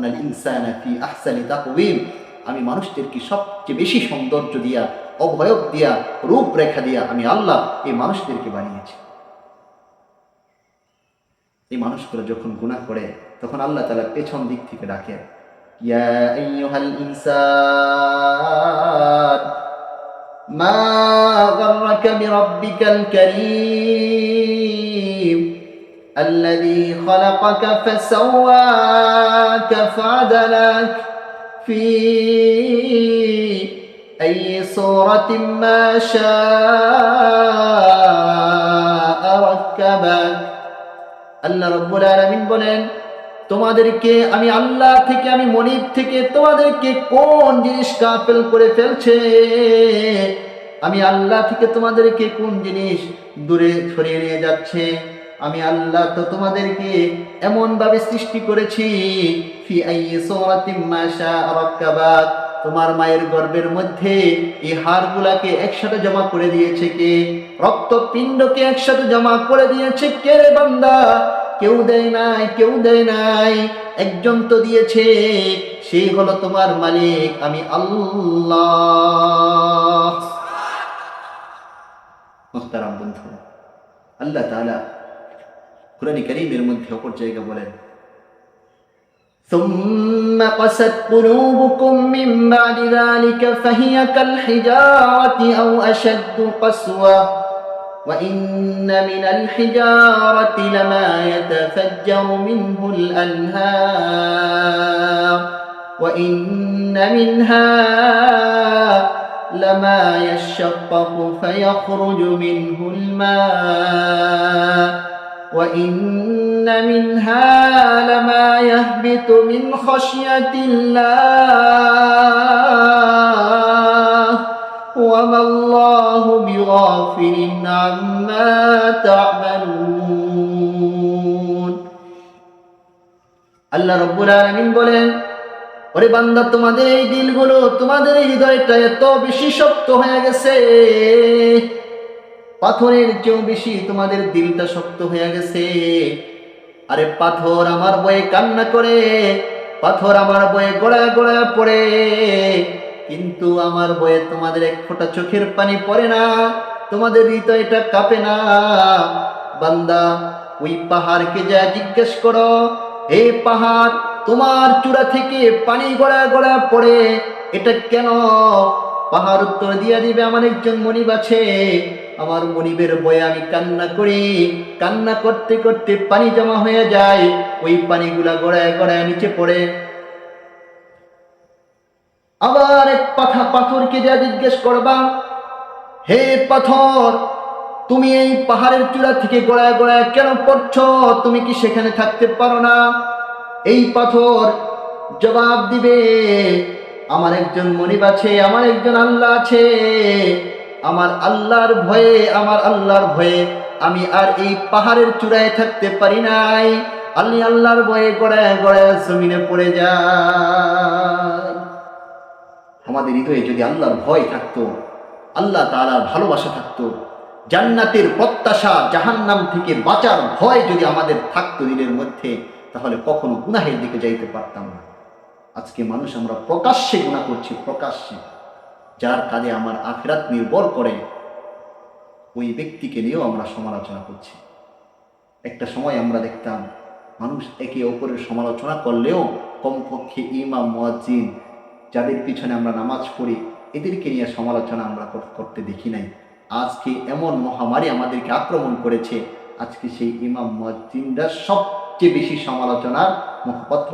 খালাকনাল ইনসানা ফি আহসানি তাকওয়িম। আমি মানুষদেরকে সবচেয়ে বেশি সৌন্দর্য দিয়া অভয়ব দিয়া, রূপরেখা দিয়া আমি আল্লাহ এই মানুষদেরকে বানিয়েছি। এই মানুষগুলো যখন গুনাহ করে, তখন আল্লাহ তাআলা পেছন দিক থেকে ডাকে, ইয়া الذي خلقك فسواك فعدلك في أي صورة ما شاء ركبك আল্লাহ রব্বুল আলামিন বলেন তোমাদেরকে আমি আল্লাহ থেকে আমি মনিব থেকে তোমাদেরকে কোন জিনিস কাফেল করে ফেলছে আমি আল্লাহ থেকে তোমাদেরকে কোন জিনিস দূরে সরিয়ে নিয়ে যাচ্ছে আমি আল্লাহ তো তোমাদেরকে এমন ভাবে সৃষ্টি করেছি তোমার মায়ের গর্ভের মধ্যে এই হাড়গুলাকে একসাথে জমা করে দিয়েছে কে? রক্তপিণ্ডকে একসাথে জমা করে দিয়েছে কে রে বান্দা? কেউ দেয় নাই, কেউ দেয় নাই। একজন তো দিয়েছে সেই হলো তোমার মালিক, আমি আল্লাহ। মোহতারাম বন্ধু আল্লাহ তাআলা কোরআন করিমের মধ্যে অপর জায়গা বলেন ثم قست قلوبكم من بعد ذلك فهي كالحجارة أو أشد قسوة وإن من الحجارة لما يتفجر منه الأنهار وإن منها لما يشقق فيخرج منه الماء وإن منها لما يهبط من خشية الله وما الله بغافل عما تعملون আল্লাহ রব্বুল আলামিন বলেন ওরে বান্দা তোমাদের এই দিলগুলো তোমাদের এই হৃদয়টা এত বেশি শক্ত হয়ে গেছে পাথরের চেয়েও বেশি তোমাদের দিলটা শক্ত হয়ে গেছে। আরে পাথর আমার বয়ে কান্না করে, পাথর আমার বয়ে গোড়ায় গোড়ায় পড়ে। কিন্তু আমার বয়ে তোমাদের এক ফোঁটা চোখের পানি পড়ে না, তোমাদের হৃদয়টা কাঁপে না। বান্দা, ওই পাহাড়কে যা জিজ্ঞেস করো এই পাহাড়, তোমার চূড়া থেকে পানি গড়া গড়া পড়ে, এটা কেন? পাহাড় উত্তর দিয়া দিবে আমার একজন মনিব আছে। আমার মনিবের বয়ে আমি কান্না করি। কান্না করতে করতে পানি জমা হয়ে যায়। ওই পানিগুলা গড়ায় গড়ায় নিচে পড়ে। আবার এক পাথা পাথরকে যা জিজ্ঞেস করবা, হে পাথর, তুমি এই পাহাড়ের চূড়া থেকে গড়ায় গড়ায় কেন পড়ছ? তুমি কি সেখানে থাকতে পারো না? এই পাথর, জবাব দিবে, আমার একজন মনিব আছে, আমার একজন আল্লাহ আছে। আমার আল্লাহর ভয়ে, আমার আল্লাহর ভয়ে আমি আর এই পাহাড়ের চূড়ায় থাকতে পারি নাই। আল্লি আল্লাহর ভয়ে গড়ায় গড়ায় জমিনে পড়ে যায় আমাদের হৃদয়ে যদি আল্লাহর ভয় থাকতো, আল্লাহ তাআলার ভালোবাসা থাকতো, জান্নাতের প্রত্যাশা জাহান্নাম থেকে বাঁচার ভয় যদি আমাদের থাকতো দিনের মধ্যে, তাহলে কখনো গুনাহের দিকে যাইতে পারতাম না। আজকে মানুষ আমরা প্রকাশ্যে গুণা করছি, প্রকাশ্যে। যার কাজে আমার আখরাত নির্ভর করে, ওই ব্যক্তিকে নিয়েও আমরা সমালোচনা করছি। একটা সময় আমরা দেখতাম, মানুষ একে অপরের সমালোচনা করলেও কমপক্ষে ইমাম, মুয়াজ্জিন যাদের পিছনে আমরা নামাজ পড়ি, এদেরকে নিয়ে সমালোচনা আমরা করতে দেখি নাই। আজকে এমন মহামারী আমাদেরকে আক্রমণ করেছে, আজকে সেই ইমাম, মুয়াজ্জিনরা সবচেয়ে বেশি সমালোচনার মুখপত্র।